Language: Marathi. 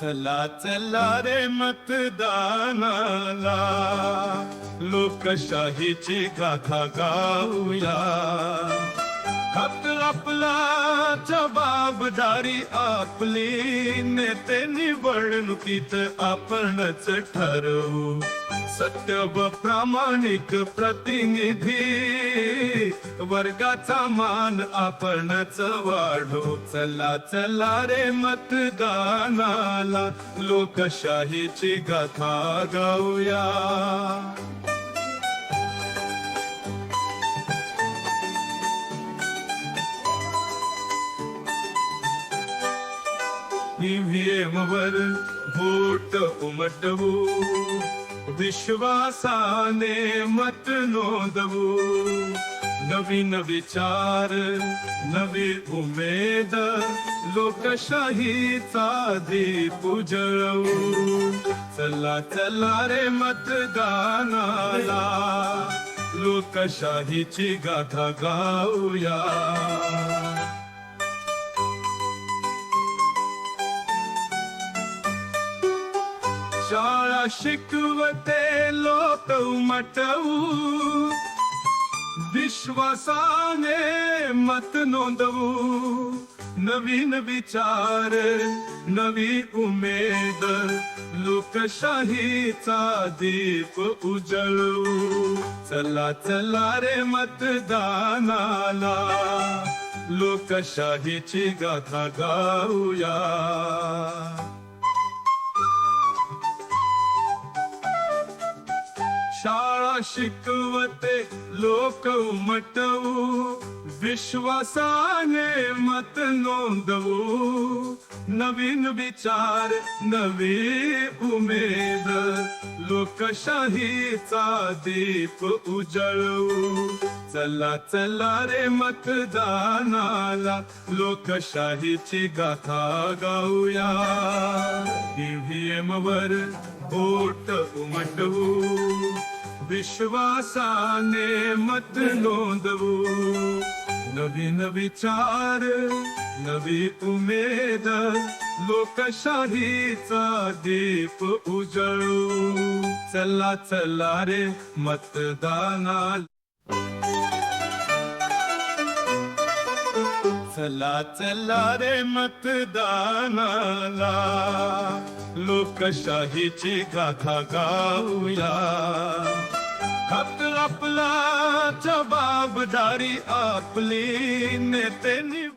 चला चला रे मतदानाला. लोकशाहीची गाथा गाऊया. हक्क आपला जबाबदारी आपली. नेते निवडणुकीत आपणच ठरवू. सत्य व प्रामाणिक प्रतिनिधी. वर्गाचा मान आपणच वाढो. चला चला रे मतदानाला. लोकशाहीची गाथा गाऊया. ईव्हीएम वर उमटवू. विश्वासाने मत नोंदवू. नवीन विचार नवी उमेद लोकशाहीचा दीप उजळवू. चला चला रे मतदानाला लोकशाहीची गाथा गाऊया. शाळा शिकवते लोक उमटवू. विश्वासाने मत नोंदवू. नवीन विचार नवी उमेद लोकशाहीचा दीप उजळू चला चला रे मतदानाला. लोकशाहीची गाथा गाऊया. शाळा शिकवते लोक उमटवू. विश्वासाने मत नोंदवू. नवीन विचार नवी उमेद. लोकशाहीचा दीप उजळवू. चला चला रे मतदानाला लोकशाहीची गाथा गाऊया. ईव्हीएम वर बोट उमटवू. विश्वासाने मत नोंदवू. नवीन विचार नवी उमेद लोकशाहीचा दीप उजळू. चला चला रे मतदानाला. चला चला रे मतदानाला. लोकशाहीची गाथा गाऊया हक्क आपला जबाबदारी आपली नेते निवडून